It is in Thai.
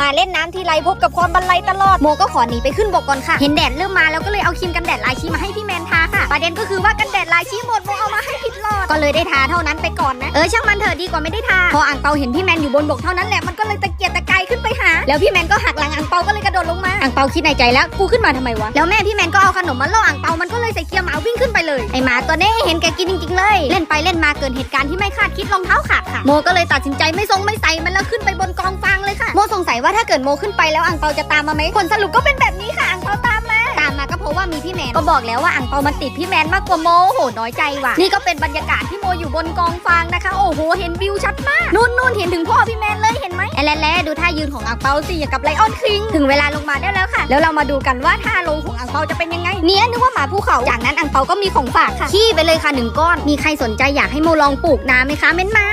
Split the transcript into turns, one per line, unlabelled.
มาเล่นน้ำทีไรพบกับความบันไลตลอด โมก็ขอหนีไปขึ้นบกก่อนค่ะ เห็นแดดเริ่มมาแล้วก็เลยเอาครีมกันแดดลายชีมาให้พี่แมนทาค่ะ ประเด็นก็คือว่ากันแดดลายชีหมดโมเอามาให้ผิดหลอด ก็เลยได้ทาเท่านั้นไปก่อนนะ เออช่างมันเถอะดีกว่าไม่ได้ทา พออ่างเปาเห็นพี่แมนอยู่บนบกเท่านั้นแหละมันก็เลยตะเกียกตะกายขึ้นไปหา แล้วพี่แมนก็หักหลังอ่างเปาก็เลยกระโดดลงมา อ่างเปาคิดในใจแล้วกูขึ้นมาทำไมวะ แล้วแม่พี่แมนก็เอาขนมมาล่ออ่างเปามันก็เลยใส่เกียร์หมาวิ่งขึ้นไปเลย ไอหมาตัวนี้เห็นแกกินจริงๆเลย เล่นไปเล่นมาเกิดเหตุการณ์ที่ไม่คาดคิดรองเท้าขาดค่ะ โมก็เลยตัดสินใจไม่ทรงไม่ใส่มันแล้วขึ้น ยว่าถ้าเกิดโมขึ้นไปแล้วอ่างเปาจะตามมาไหมผลสรุปก็เป็นแบบนี้ค่ะอ่างเปาตามมา ตามมาก็เพราะว่ามีพี่แมนก็บอกแล้วว่าอ่างเปามันติดพี่แมนมากกว่าโมโหน้อยใจว่ะนี่ก็เป็นบรรยากาศที่โมอยู่บนกองฟางนะคะ โอ้โหเห็นวิวชัดมากนู่นนู่นเห็นถึงพ่อพี่แมนเลยเห็นไหมแอลแลดูท่ายืนของอ่างเปาสิอย่างกับไลออนคิงถึงเวลาลงมาได้แล้วค่ะ แล้วเรามาดูกันว่าท่าลงของอ่างเปาจะเป็นยังไงเนี่ยนึกว่าหมาภูเขาจากนั้นอ่างเปาก็มีของฝากค่ะขี้ไปเลยค่ะหนึ่งก้อนมีใครสนใจอยากให้โมลองปลูกน้ำไหมคะเม้นมา